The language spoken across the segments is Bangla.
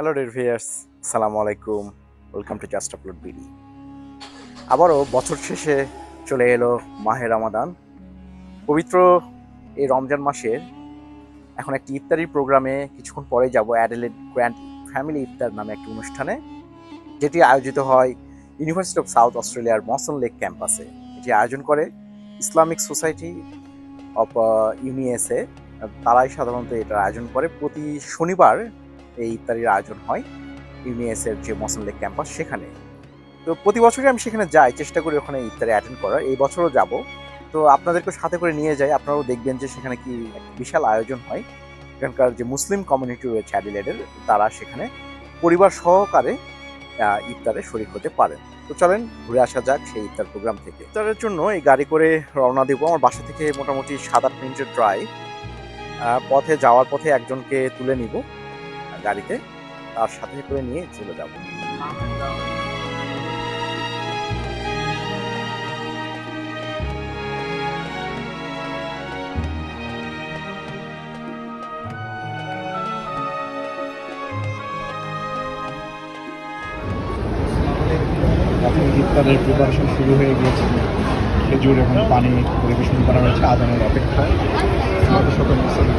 হ্যালো ডেভিয়ার্স সালামু আলাইকুম welcome to just upload BD আবারও বছর শেষে চলে এলো মাহে রামাদান। পবিত্র এই রমজান মাসের এখন একটি ইফতারির প্রোগ্রামে কিছুক্ষণ পরে যাব অ্যাডেলেড গ্র্যান্ড ফ্যামিলি ইফতার নামে একটি অনুষ্ঠানে, যেটি আয়োজিত হয় ইউনিভার্সিটি অফ সাউথ অস্ট্রেলিয়ার মসন লেক ক্যাম্পাসে এটি আয়োজন করে ইসলামিক সোসাইটি অফ ইউনিএসএ তারাই সাধারণত এটার আয়োজন করে। প্রতি শনিবার এই ইফতারির আয়োজন হয়, ইউনিএসের যে মসন লেক ক্যাম্পাস সেখানে। তো প্রতি বছরই আমি সেখানে যাই, চেষ্টা করি ওখানে ইফতারি অ্যাটেন্ড করার। এই বছরও যাব। তো আপনাদেরকে সাথে করে নিয়ে যাই। আপনারাও দেখবেন যে সেখানে কি বিশাল আয়োজন হয়। এখানকার যে মুসলিম কমিউনিটি রয়েছে অ্যাডিলেডের তারা সেখানে পরিবার সহকারে ইফতারে শরিক হতে পারেন। তো চলেন, ঘুরে আসা যাক সেই ইফতার প্রোগ্রাম থেকে। ইফতারের জন্য এই গাড়ি করে রওনা দেবো। আমার বাসা থেকে মোটামুটি সাত আট মিনিটের ড্রাইভ পথে যাওয়ার পথে একজনকে তুলে নিব। গাড়িতে, তার সাথে করে নিয়ে চলে যাব। প্রিপারেশন শুরু হয়ে গিয়েছে। খেজুর এবং পানি পরিবেশন করা হয়েছে আদানের অপেক্ষায়। সকল মুসলিম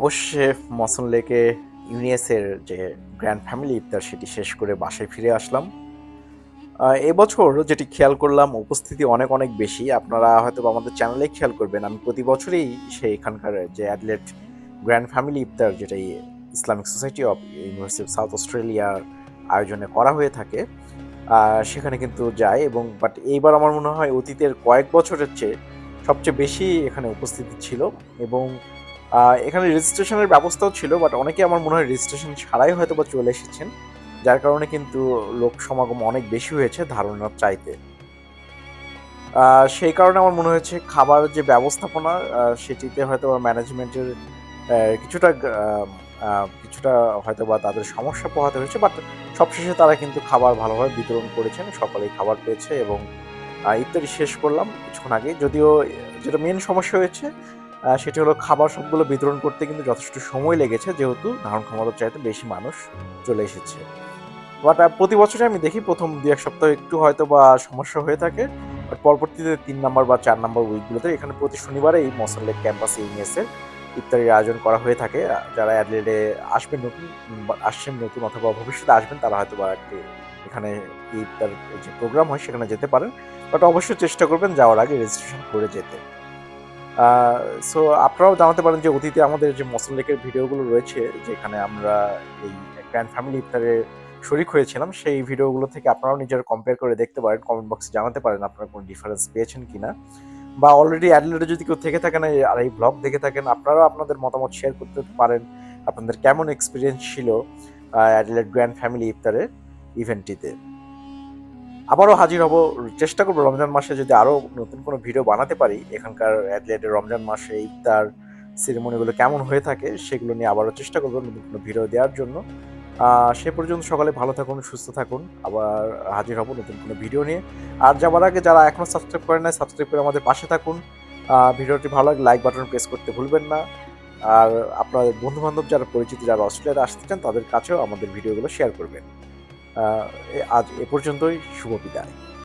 অবশ্যই মসন লেকে ইউনিএসের যে গ্র্যান্ড ফ্যামিলি ইফতার সেটি শেষ করে বাসায় ফিরে আসলাম। এবছর যেটি খেয়াল করলাম, উপস্থিতি অনেক অনেক বেশি। আপনারা হয়তো আমাদের চ্যানেলে খেয়াল করবেন, আমি প্রতি বছরই সেই এখানকার যে অ্যাডলেট গ্র্যান্ড ফ্যামিলি ইফতার যেটা Islamic society of university of south অস্ট্রেলিয়ার আয়োজনে করা হয়ে থাকে সেখানে কিন্তু যায় এবং বাট এইবার আমার মনে হয় অতীতের কয়েক বছরের চেয়ে সবচেয়ে বেশি এখানে উপস্থিতি ছিল এবং এখানে রেজিস্ট্রেশনের ব্যবস্থাও ছিল বাট অনেকে আমার মনে হয় রেজিস্ট্রেশন ছাড়াই হয়তো বা চলে এসেছেন, যার কারণে কিন্তু লোক সমাগম অনেক বেশি হয়েছে ধারণার চাইতে। সেই কারণে আমার মনে হয়েছে খাবার যে ব্যবস্থাপনা সেটিতে হয়তো ম্যানেজমেন্টের কিছুটা কিছুটা হয়তো বা তাদের সমস্যা পোহাতে হয়েছে বাট সবশেষে তারা কিন্তু খাবার ভালোভাবে বিতরণ করেছেন, সকলেই খাবার পেয়েছে এবং ইত্যাদি শেষ করলাম কিছুক্ষণ আগে যদিও যেটা মেন সমস্যা হয়েছে সেটি হলো খাবার সবগুলো বিতরণ করতে কিন্তু যথেষ্ট সময় লেগেছে, যেহেতু ধারণ ক্ষমতার চাইতে বেশি মানুষ চলে এসেছে। বাট প্রতি বছরে আমি দেখি প্রথম দু এক সপ্তাহ একটু হয়তো বা সমস্যা হয়ে থাকে বাট পরবর্তীতে তিন নম্বর বা চার নাম্বার উইকগুলোতে এখানে প্রতি শনিবারে এই মসন লেক ক্যাম্পাসে ইউনিএসের ইফতারির আয়োজন করা হয়ে থাকে। যারা অ্যাডলেডে আসবেন নতুন আসছেন নতুন অথবা ভবিষ্যতে আসবেন, তারা হয়তো বা একটি এখানে ইফতার যে প্রোগ্রাম হয়, সেখানে যেতে পারেন। বাট অবশ্যই চেষ্টা করবেন যাওয়ার আগে রেজিস্ট্রেশন করে যেতে। সো আপনারাও জানাতে পারেন যে অতীতে আমাদের যে মসন লেকের ভিডিওগুলো রয়েছে, যেখানে আমরা এই গ্র্যান্ড ফ্যামিলি ইফতারে শরিক হয়েছিলাম, সেই ভিডিওগুলো থেকে আপনারাও নিজের কম্পেয়ার করে দেখতে পারেন কমেন্ট বক্সে জানাতে পারেন আপনারা কোনো ডিফারেন্স পেয়েছেন কি না বা অলরেডি অ্যাডলেটে যদি কেউ থেকে থাকেন আর এই ব্লগ দেখে থাকেন, আপনারাও আপনাদের মতামত শেয়ার করতে পারেন, আপনাদের কেমন এক্সপিরিয়েন্স ছিল অ্যাডলেট গ্র্যান্ড ফ্যামিলি ইফতারের ইভেন্টটিতে আবারও হাজির হব। চেষ্টা করব রমজান মাসে যদি আরও নতুন কোনো ভিডিও বানাতে পারি, এখানকার অ্যাথলেটের রমজান মাসে ইফতার সেরেমনিগুলো কেমন হয়ে থাকে সেগুলো নিয়ে আবারও চেষ্টা করব নতুন কোনো ভিডিও দেওয়ার জন্য। সে পর্যন্ত সকালে ভালো থাকুন, সুস্থ থাকুন, আবার হাজির হব নতুন কোনো ভিডিও নিয়ে। আর যাবার আগে যারা এখনও সাবস্ক্রাইব করেন না সাবস্ক্রাইব করে আমাদের পাশে থাকুন। ভিডিওটি ভালো লাগলে লাইক বাটন প্রেস করতে ভুলবেন না। আর আপনাদের বন্ধু বান্ধব যারা পরিচিত যারা অস্ট্রেলিয়াতে আসতে চান, তাদের কাছেও আমাদের ভিডিওগুলো শেয়ার করবেন। আজ এ পর্যন্তই শুভ বিদায়।